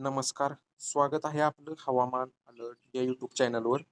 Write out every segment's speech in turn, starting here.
नमस्कार. स्वागत आहे आपलं हवामान अलर्ट या यूट्यूब चॅनलवर.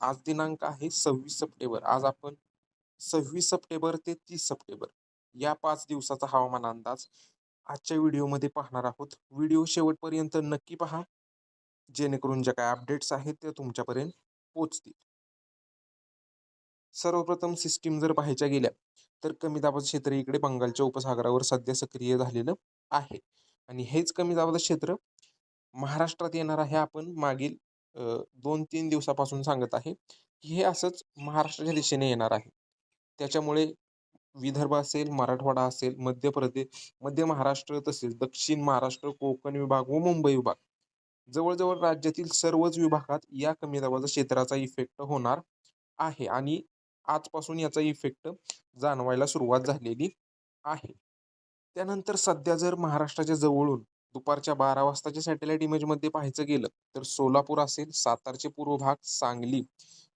आज दिनांक आहे सव्वीस सप्टेंबर. आज आपण सव्वीस सप्टेंबर ते तीस सप्टेंबर या पाच दिवसाचा हवामान अंदाज आजच्या व्हिडिओमध्ये पाहणार आहोत. व्हिडिओ शेवटपर्यंत नक्की पहा. जेणेकरून ज्या काय अपडेट्स आहेत ते तुमच्यापर्यंत पोचतील सर्वप्रथम सिस्टीम जर पाहायच्या गेल्या तर कमी दाबाचं क्षेत्र इकडे बंगालच्या उपसागरावर सध्या सक्रिय झालेलं आहे. आणि हेच कमी दाबाचं क्षेत्र महाराष्ट्रात येणार आहे आपण मागील दोन तीन दिवसापासून सांगत आहे की हे असंच महाराष्ट्राच्या दिशेने येणार आहे. त्याच्यामुळे विदर्भ असेल मराठवाडा असेल मध्य प्रदेश मध्य महाराष्ट्र तसेच दक्षिण महाराष्ट्र कोकण विभाग व मुंबई विभाग जवळजवळ राज्यातील सर्वच विभागात या कमी दाबाच्या क्षेत्राचा इफेक्ट होणार आहे आणि आजपासून याचा इफेक्ट जाणवायला सुरुवात झालेली आहे. त्यानंतर सध्या जर महाराष्ट्राच्या जवळून दुपारच्या बारा वाजताच्या सॅटेलाइट इमेजमध्ये पाहायचं गेलं तर सोलापूर असेल सातारचे पूर्व भाग सांगली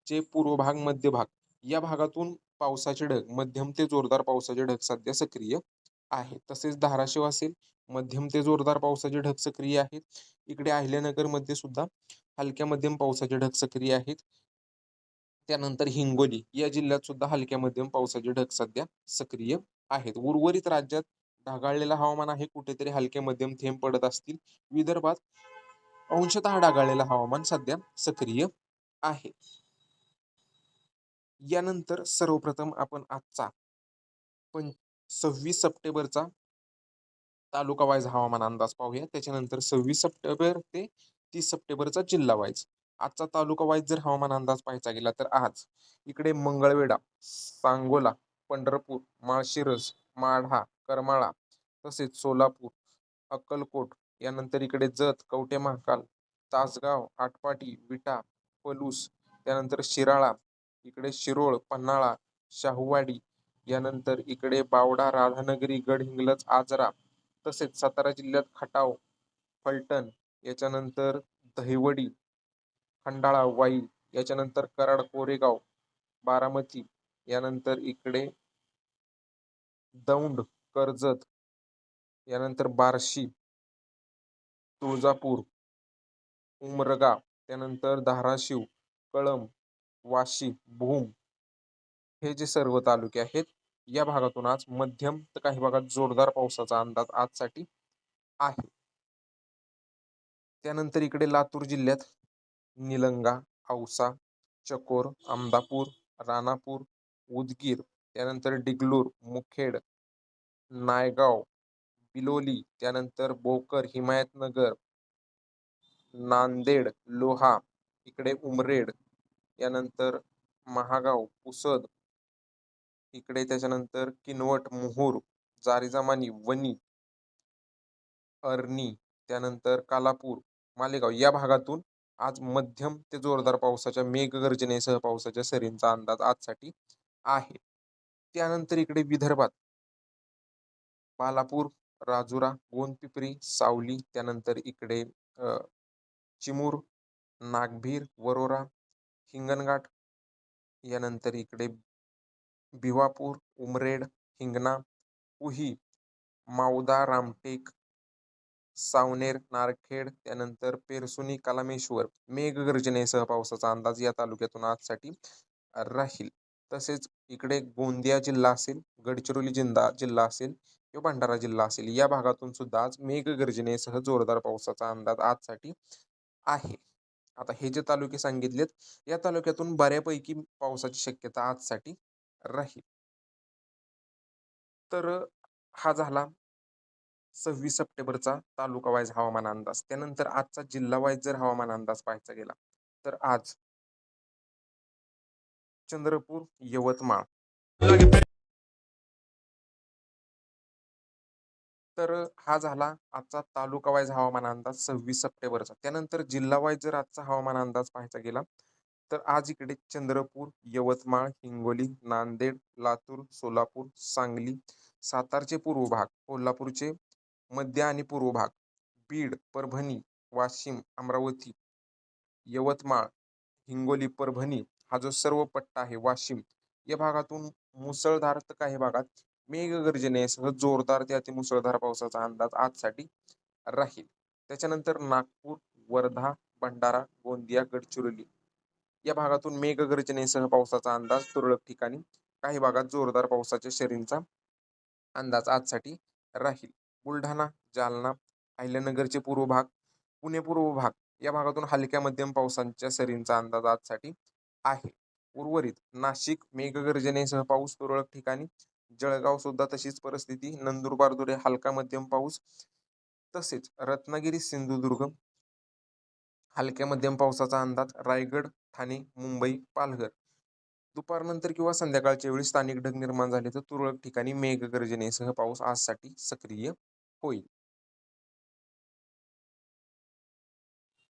चे पूर्व भाग मध्य भाग. या भागातून पावसाचे ढग मध्यम ते जोरदार पावसाचे ढग सध्या सक्रिय आहे तसेच धाराशिव असेल मध्यम ते जोरदार पावसाचे ढग सक्रिय आहेत. इकडे अहिल्यानगरमध्ये सुद्धा हलक्या मध्यम पावसाचे ढग सक्रिय आहेत. त्यानंतर हिंगोली या जिल्ह्यात सुद्धा हलक्या मध्यम पावसाचे ढग सध्या सक्रिय आहेत. उर्वरित राज्यात ढगाळलेलं हवामान आहे कुठेतरी हलके मध्यम थेंब पडत असतील. विदर्भात अंशतः ढगाळलेलं हवामान सध्या सक्रिय आहे. यानंतर सर्वप्रथम आपण आजचा पण सव्वीस सप्टेंबरचा तालुका वाईज हवामान अंदाज पाहूया. त्याच्यानंतर सव्वीस सप्टेंबर ते तीस सप्टेंबरचा जिल्हा वाईज. आजचा तालुका वाईज जर हवामान अंदाज पाहायचा गेला तर आज इकडे मंगळवेढा सांगोला पंढरपूर माळशिरस माढा करमाळा तसेच सोलापूर अक्कलकोट यानंतर इकडे जत कवठे महाकाल तासगाव आटपाटी विटा पलूस त्यानंतर शिराळा इकडे शिरोळ पन्हाळा शाहूवाडी यानंतर इकडे बावडा राधानगरी गडहिंग्लज आजरा तसेच सातारा जिल्ह्यात खटाव फलटण याच्यानंतर दहिवडी खंडाळा वाई याच्यानंतर कराड कोरेगाव बारामती यानंतर इकडे दौंड कर्जत यानंतर बार्शी तुळजापूर उमरगा त्यानंतर धाराशिव कळंब वाशी भूम हे जे सर्व तालुके आहेत या भागातून आज मध्यम तर काही भागात जोरदार पावसाचा अंदाज आजसाठी आहे. त्यानंतर इकडे लातूर जिल्ह्यात निलंगा औसा चकोर आमदापूर राणापूर उदगीर त्यानंतर डिगलूर मुखेड नायगाव बिलोली त्यानंतर बोकर हिमायतनगर नांदेड लोहा इकडे उमरेड यानंतर महागाव पुसद इकडे त्याच्यानंतर किनवट मोहूर जारीजामानी वनी अरणी त्यानंतर कालापूर मालेगाव. या भागातून आज मध्यम ते जोरदार पावसाच्या मेघगर्जनेसह पावसाच्या सरींचा अंदाज आजसाठी आहे. त्यानंतर इकडे विदर्भात बालापूर राजुरा गोंदपिपरी सावली त्यानंतर इकडे चिमूर नागभीर वरोरा हिंगणघाट यानंतर इकडे भिवापूर उमरेड हिंगणा उही मावदा रामटेक सावनेर नारखेड त्यानंतर पेरसुनी कलामेश्वर मेघगर्जनेसह पावसाचा अंदाज या तालुक्यातून आजसाठी राहील. तसेच इकडे गोंदिया जिल्हा असेल गडचिरोली जिल्हा जिल्हा असेल किंवा भंडारा जिल्हा असेल या भागातून सुद्धा आज मेघगर्जनेसह जोरदार पावसाचा अंदाज आजसाठी आहे. आता हे जे तालुके सांगितलेत या तालुक्यातून बऱ्यापैकी पावसाची शक्यता आजसाठी राहील. तर हा झाला सव्वीस सप्टेंबरचा तालुका वाईज हवामान अंदाज. त्यानंतर आजचा जिल्हा वाईज जर हवामान अंदाज पाहायचा गेला तर आज चंद्रपूर यवतमाळ. तर हा झाला आजचा तालुका वाईज हवामान अंदाज सव्वीस सप्टेंबरचा. त्यानंतर जिल्हा वाईज जर आजचा हवामान अंदाज पाहायचा गेला तर आज इकडे चंद्रपूर यवतमाळ हिंगोली नांदेड लातूर सोलापूर सांगली सातारचे पूर्व भाग कोल्हापूरचे मध्य आणि पूर्व भाग बीड परभणी वाशिम अमरावती यवतमाळ हिंगोली परभणी हा जो सर्व पट्टा आहे वाशिम या भागातून मुसळधार तर काही भागात मेघगर्जनेसह जोरदार ते अतिमुसळधार पावसाचा अंदाज आजसाठी राहील. त्याच्यानंतर नागपूर वर्धा भंडारा गोंदिया गडचिरोली या भागातून मेघगर्जनेसह पावसाचा अंदाज तुरळक ठिकाणी काही भागात जोरदार पावसाच्या शरींचा अंदाज आजसाठी राहील. बुलढाणा जालना अहिल्यानगरचे पूर्व भाग पुणे पूर्व भाग या भागातून हलक्या मध्यम पावसांच्या सरींचा अंदाज आजसाठी आहे. उर्वरित नाशिक मेघगर्जनेसह पाऊस तुरळक ठिकाणी जळगाव सुद्धा तशीच परिस्थिती. नंदुरबार दुरे हलका मध्यम पाऊस. तसेच रत्नागिरी सिंधुदुर्ग हलक्या मध्यम पावसाचा अंदाज. रायगड ठाणे मुंबई पालघर. दुपारनंतर किंवा संध्याकाळच्या वेळी स्थानिक ढग निर्माण झाले तर तुरळक ठिकाणी मेघगर्जनेसह पाऊस आजसाठी सक्रिय होईल.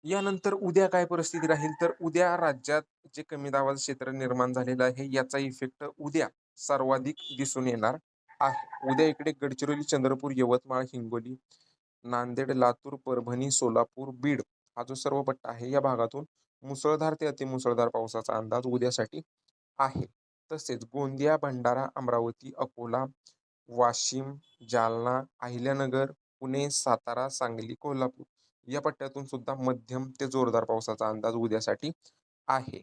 यानंतर उद्या काय परिस्थिती राहील? तर उद्या राज्यात जे कमी दाबाचं क्षेत्र निर्माण झालेलं आहे याचा इफेक्ट उद्या सर्वाधिक दिसून येणार आहे. उद्या इकडे गडचिरोली चंद्रपूर यवतमाळ हिंगोली नांदेड लातूर परभणी सोलापूर बीड हा जो सर्व पट्टा आहे या भागातून मुसळधार ते अतिमुसळधार पावसाचा अंदाज उद्यासाठी आहे. तसेच गोंदिया भंडारा अमरावती अकोला वाशिम जालना अहिल्यानगर पुणे सातारा सांगली कोल्हापूर या पट्ट्यातून सुद्धा मध्यम ते जोरदार पावसाचा अंदाज उद्यासाठी आहे.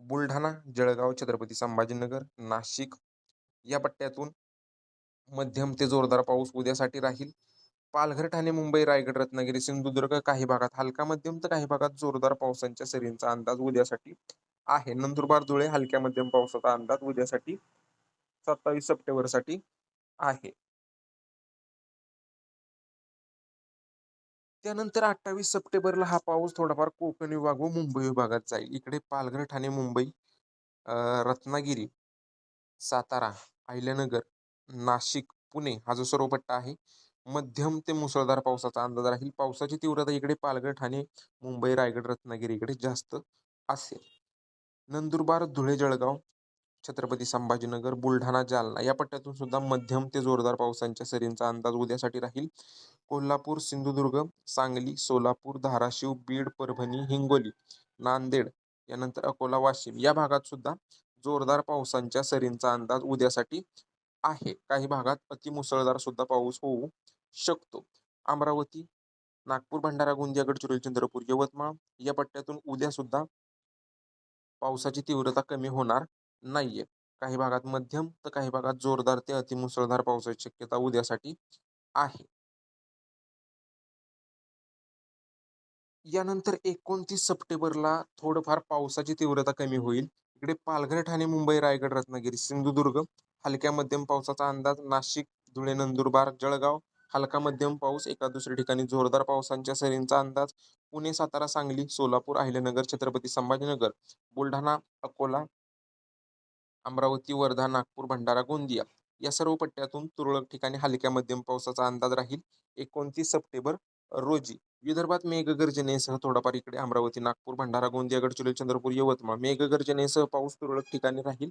बुलढाणा जळगाव छत्रपती संभाजीनगर नाशिक या पट्ट्यातून मध्यम ते जोरदार पाऊस उद्यासाठी राहील. पालघर ठाणे मुंबई रायगड रत्नागिरी सिंधुदुर्ग काही भागात हलका मध्यम तर काही भागात जोरदार पावसांच्या सरींचा अंदाज उद्यासाठी आहे. नंदुरबार धुळे हलक्या मध्यम पावसाचा अंदाज उद्यासाठी सत्तावीस सप्टेंबरसाठी आहे. त्यानंतर अठ्ठावीस सप्टेंबरला हा पाऊस थोडाफार कोकण विभाग व मुंबई विभागात जाईल. इकडे पालघर ठाणे मुंबई रत्नागिरी सातारा अहिल्यानगर नाशिक पुणे हा जो सर्व पट्टा आहे मध्यम ते मुसळधार पावसाचा अंदाज राहील. पावसाची तीव्रता इकडे पालघर ठाणे मुंबई रायगड रत्नागिरी इकडे जास्त असेल. नंदुरबार धुळे जळगाव छत्रपती संभाजीनगर बुलढाणा जालना या पट्ट्यातून सुद्धा मध्यम ते जोरदार पावसांच्या सरींचा अंदाज उद्यासाठी राहील. कोल्हापूर सिंधुदुर्ग सांगली सोलापूर धाराशिव बीड परभणी हिंगोली नांदेड यानंतर अकोला वाशिम या भागात सुद्धा जोरदार पावसांच्या सरींचा अंदाज उद्यासाठी आहे. काही भागात अतिमुसळधार सुद्धा पाऊस होऊ शकतो. अमरावती नागपूर भंडारा गोंदिया गडचिरोली चंद्रपूर यवतमाळ या पट्ट्यातून उद्या सुद्धा पावसाची तीव्रता कमी होणार नाहीये. काही भागात मध्यम तर काही भागात जोरदार ते अतिमुसळधार पावसाची शक्यता उद्यासाठी आहे. यानंतर एकोणतीस सप्टेंबरला थोडंफार पावसाची तीव्रता कमी होईल. इकडे पालघर ठाणे मुंबई रायगड रत्नागिरी सिंधुदुर्ग हलक्या मध्यम पावसाचा अंदाज नाशिक धुळे नंदुरबार जळगाव हलका मध्यम पाऊस एका दुसऱ्या ठिकाणी जोरदार पावसांच्या सरींचा अंदाज पुणे सातारा सांगली सोलापूर अहिल्यानगर छत्रपती संभाजीनगर बुलढाणा अकोला अमरावती वर्धा नागपूर भंडारा गोंदिया या सर्व पट्ट्यातून तुरळक ठिकाणी हलक्या मध्यम पावसाचा अंदाज राहील. एकोणतीस सप्टेंबर रोजी. विदर्भात मेघगर्जनेसह थोडाफार इकडे अमरावती नागपूर भंडारा गोंदिया गडचिरोली चंद्रपूर यवतमाळ मेघगर्जनेसह पाऊस तुरळक ठिकाणी राहील.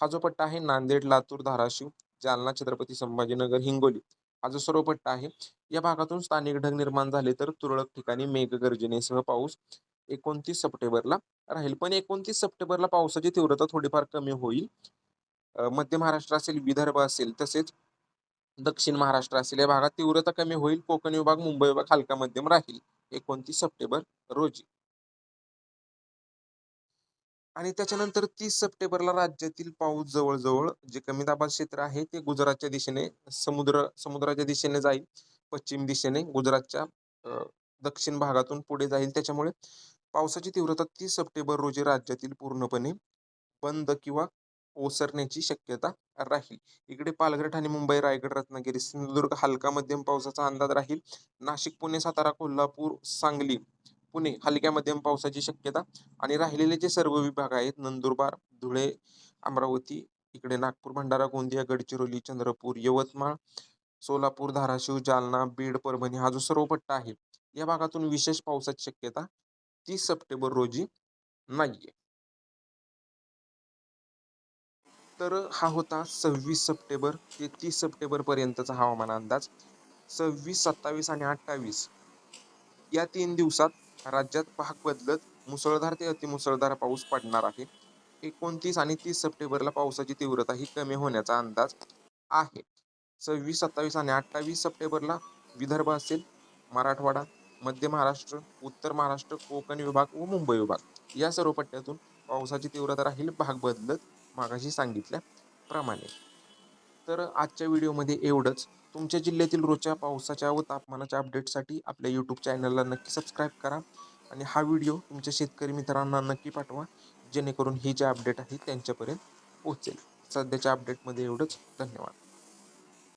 हा जो पट्टा आहे नांदेड लातूर धाराशिव जालना छत्रपती संभाजीनगर हिंगोली हा जो सर्व पट्टा आहे या भागातून स्थानिक ढग निर्माण झाले तर तुरळक ठिकाणी मेघगर्जनेसह पाऊस एकोणतीस सप्टेंबरला राहील. पण एकोणतीस सप्टेंबरला पावसाची तीव्रता थोडीफार कमी होईल. मध्य महाराष्ट्र असेल विदर्भ असेल तसेच दक्षिण महाराष्ट्र असेल या भागात तीव्रता कमी होईल. कोकण विभाग मुंबई विभाग हलका मध्यम राहील. एकोणतीस सप्टेंबर रोजी. आणि त्याच्यानंतर तीस सप्टेंबरला राज्यातील पाऊस जवळजवळ जे कमी दाबात क्षेत्र आहे ते गुजरातच्या दिशेने समुद्र समुद्राच्या दिशेने जाईल. पश्चिम दिशेने गुजरातच्या दक्षिण भागातून पुढे जाईल. त्याच्यामुळे पावसाची तीव्रता तीस सप्टेंबर रोजी राज्यातील पूर्णपणे बंद किंवा ओसरण्याची शक्यता राहील. इकडे पालघर ठाणे मुंबई रायगड रत्नागिरी सिंधुदुर्ग हलका मध्यम पावसाचा अंदाज राहील. नाशिक पुणे सातारा कोल्हापूर सांगली पुणे हलक्या मध्यम पावसाची शक्यता आणि राहिलेले जे सर्व विभाग आहेत नंदुरबार धुळे अमरावती इकडे नागपूर भंडारा गोंदिया गडचिरोली चंद्रपूर यवतमाळ सोलापूर धाराशिव जालना बीड परभणी हा जो सर्व पट्टा आहे या भागातून विशेष पावसाची शक्यता तीस सप्टेंबर रोजी नाहीये. तर हा होता सव्वीस सप्टेंबर ते तीस सप्टेंबर पर्यंतचा हवामान अंदाज. सव्वीस सत्तावीस आणि अठ्ठावीस या तीन दिवसात राज्यात भाग बदलत मुसळधार ते अतिमुसळधार पाऊस पडणार आहे. एकोणतीस आणि तीस सप्टेंबरला पावसाची तीव्रता ही कमी होण्याचा अंदाज आहे. सव्वीस सत्तावीस आणि अठ्ठावीस सप्टेंबरला विदर्भ असेल मराठवाडा मध्य महाराष्ट्र उत्तर महाराष्ट्र कोकण विभाग व मुंबई विभाग या सर्व पट्ट्यातून पावसाची तीव्रता राहील भाग बदलत मागाशी सांगितल्याप्रमाणे. तर आजच्या व्हिडिओमध्ये एवढंच. तुमच्या जिल्ह्यातील रोजच्या पावसाच्या व तापमानाच्या अपडेटसाठी आपल्या यूट्यूब चॅनलला नक्की सबस्क्राईब करा आणि हा व्हिडिओ तुमच्या शेतकरी मित्रांना नक्की पाठवा जेणेकरून ही जे अपडेट आहे त्यांच्यापर्यंत पोहोचेल. सध्याच्या अपडेटमध्ये एवढंच. धन्यवाद.